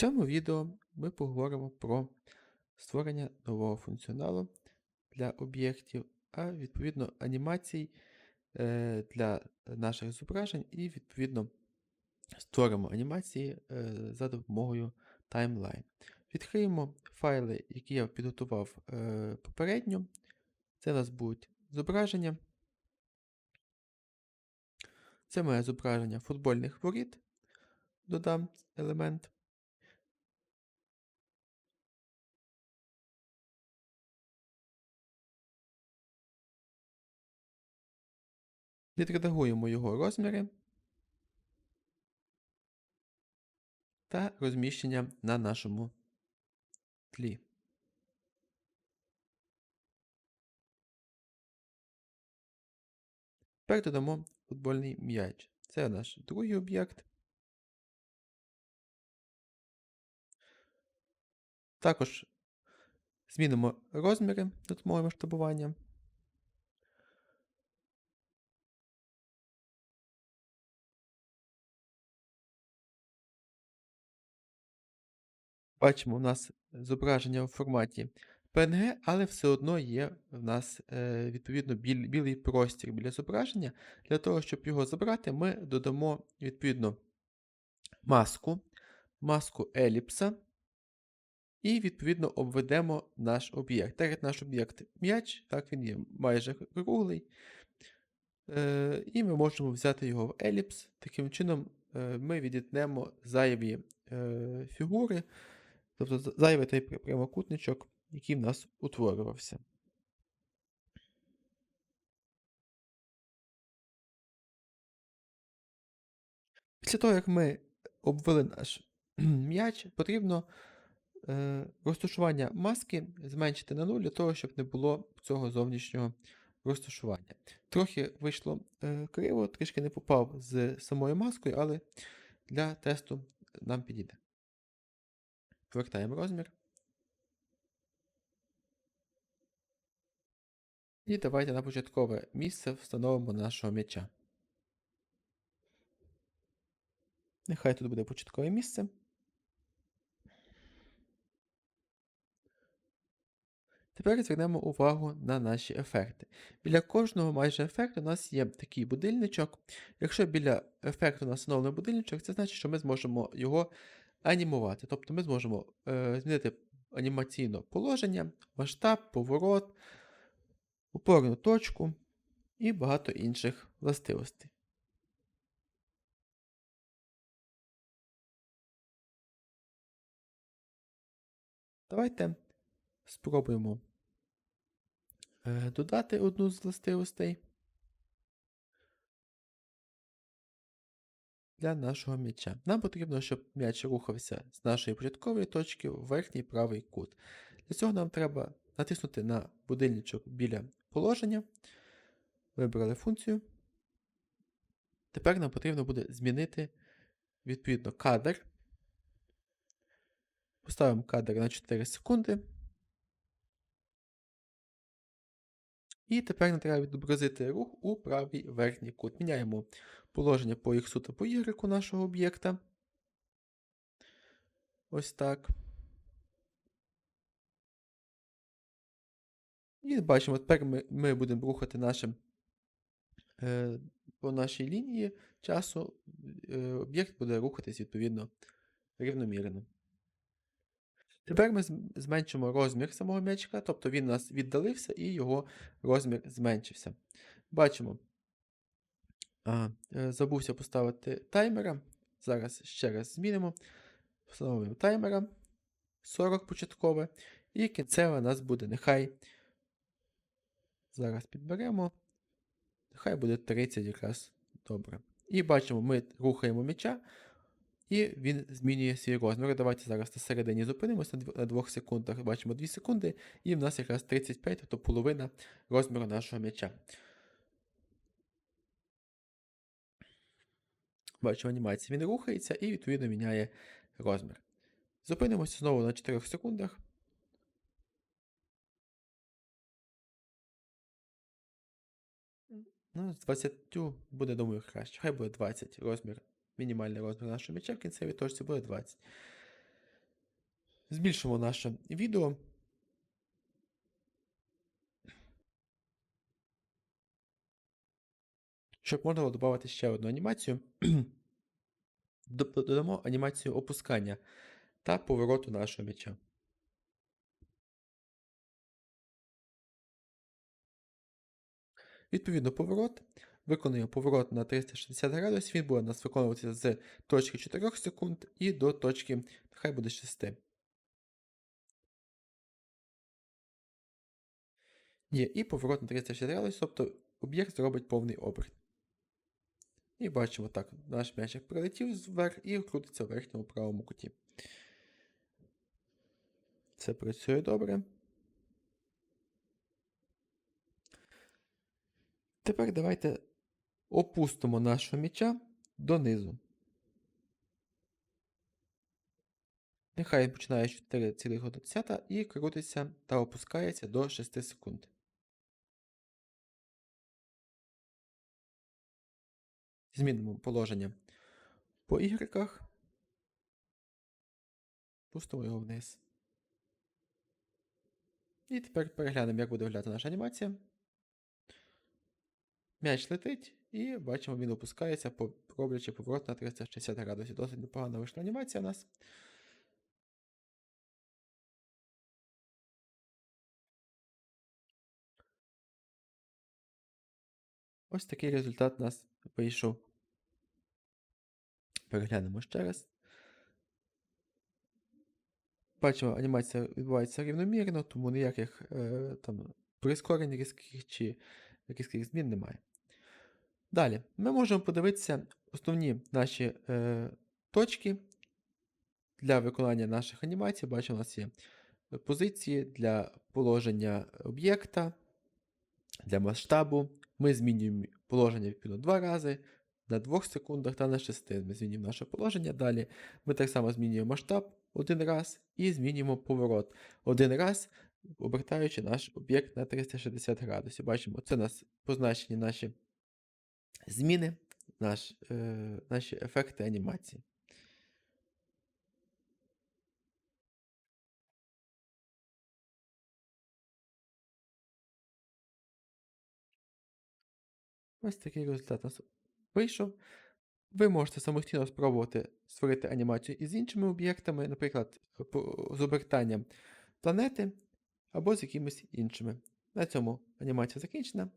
цьому відео ми поговоримо про створення нового функціоналу для об'єктів, а відповідно анімацій е, для наших зображень, і відповідно створимо анімації е, за допомогою Timeline. Відкриємо файли, які я підготував е, попередньо. Це у нас будуть зображення. Це моє зображення футбольних воріт. Додам елемент. Відредагуємо його розміри та розміщення на нашому тлі. Тепер додамо футбольний м'яч. Це наш другий об'єкт. Також змінимо розміри за допомогою масштабування. Бачимо, у нас зображення у форматі PNG, але все одно є в нас е, відповідно біл, білий простір біля зображення. Для того, щоб його забрати, ми додамо відповідно маску, маску еліпса. І, відповідно, обведемо наш об'єкт. Так як наш об'єкт м'яч, так він є майже круглий. Е, І ми можемо взяти його в еліпс. Таким чином, е, ми відітнемо зайві е, фігури, тобто зайвий той прямокутничок, який в нас утворювався. Після того, як ми обвели наш м'яч, потрібно е, розташування маски зменшити на 0 для того, щоб не було цього зовнішнього розташування. Трохи вийшло е, криво, трішки не попав з самою маскою, але для тесту нам підійде. Повертаємо розмір. І давайте на початкове місце встановимо нашого м'яча. Нехай тут буде початкове місце. Тепер звернемо увагу на наші ефекти. Біля кожного майже ефекту у нас є такий будильничок. Якщо біля ефекту у нас встановлений будильничок, це значить, що ми зможемо його анімувати. Тобто ми зможемо е, змінити анімаційне положення, масштаб, поворот, опорну точку і багато інших властивостей. Давайте спробуємо е, додати одну з властивостей для нашого м'яча. Нам потрібно, щоб м'яч рухався з нашої початкової точки в верхній правий кут. Для цього нам треба натиснути на будильничок біля положення. Вибрали функцію. Тепер нам потрібно буде змінити відповідно кадр. Поставимо кадр на 4 секунди. І тепер нам треба відобразити рух у правий верхній кут. Міняємо положення по X та по Y нашого об'єкта. Ось так. І бачимо, тепер ми ми будемо рухати нашим, е, по нашій лінії часу. Е, об'єкт буде рухатись відповідно рівномірно. Тепер ми зменшимо розмір самого м'ячика, тобто він у нас віддалився і його розмір зменшився. Бачимо, а, е, забувся поставити таймера. Зараз ще раз змінимо. Встановимо таймера 40 початкове. І кінцеве у нас буде нехай. Зараз підберемо. Нехай буде 30 якраз добре. І бачимо, ми рухаємо м'яча. І він змінює свій розмір. Давайте зараз на середині зупинимося на 2 секундах. Бачимо 2 секунди, і в нас якраз 35, тобто половина розміру нашого м'яча. Бачимо анімацію, він рухається і відповідно міняє розмір. Зупинимося знову на 4 секундах. Ну, з 20 буде, думаю, краще. Хай буде 20 розмір мінімальний розмір нашого м'яча в кінцевій точці буде 20. Збільшимо наше відео. Щоб можна було додати ще одну анімацію, додамо анімацію опускання та повороту нашого м'яча. Відповідно, поворот. Виконуємо поворот на 360 градусів. Він буде у нас виконуватися з точки 4 секунд і до точки, нехай буде 6. Є і поворот на 360 градусів, тобто об'єкт зробить повний оберт. І бачимо так, наш м'ячик прилетів вверх і крутиться в верхньому правому куті. Це працює добре. Тепер давайте опустимо нашого м'яча донизу. Нехай починає з 4,1 і крутиться та опускається до 6 секунд. Змінимо положення по ігреках. Пустимо його вниз. І тепер переглянемо, як буде виглядати наша анімація. М'яч летить, і бачимо, він опускається, роблячи поворот на 360 градусів. Досить непогана вийшла анімація у нас. Ось такий результат у нас вийшов. Переглянемо ще раз. Бачимо, анімація відбувається рівномірно, тому ніяких е, там прискорень різких чи різких змін немає. Далі, ми можемо подивитися основні наші е, точки для виконання наших анімацій. Бачимо, у нас є позиції для положення об'єкта, для масштабу. Ми змінюємо положення відповідно два рази. На 2 секундах та на 6 ми змінюємо наше положення. Далі ми так само змінюємо масштаб один раз і змінюємо поворот один раз, обертаючи наш об'єкт на 360 градусів. Бачимо, це у нас позначені наші зміни, наш, е, наші ефекти анімації. Ось такий результат у нас вийшов. Ви можете самостійно спробувати створити анімацію із іншими об'єктами, наприклад, з обертанням планети або з якимись іншими. На цьому анімація закінчена.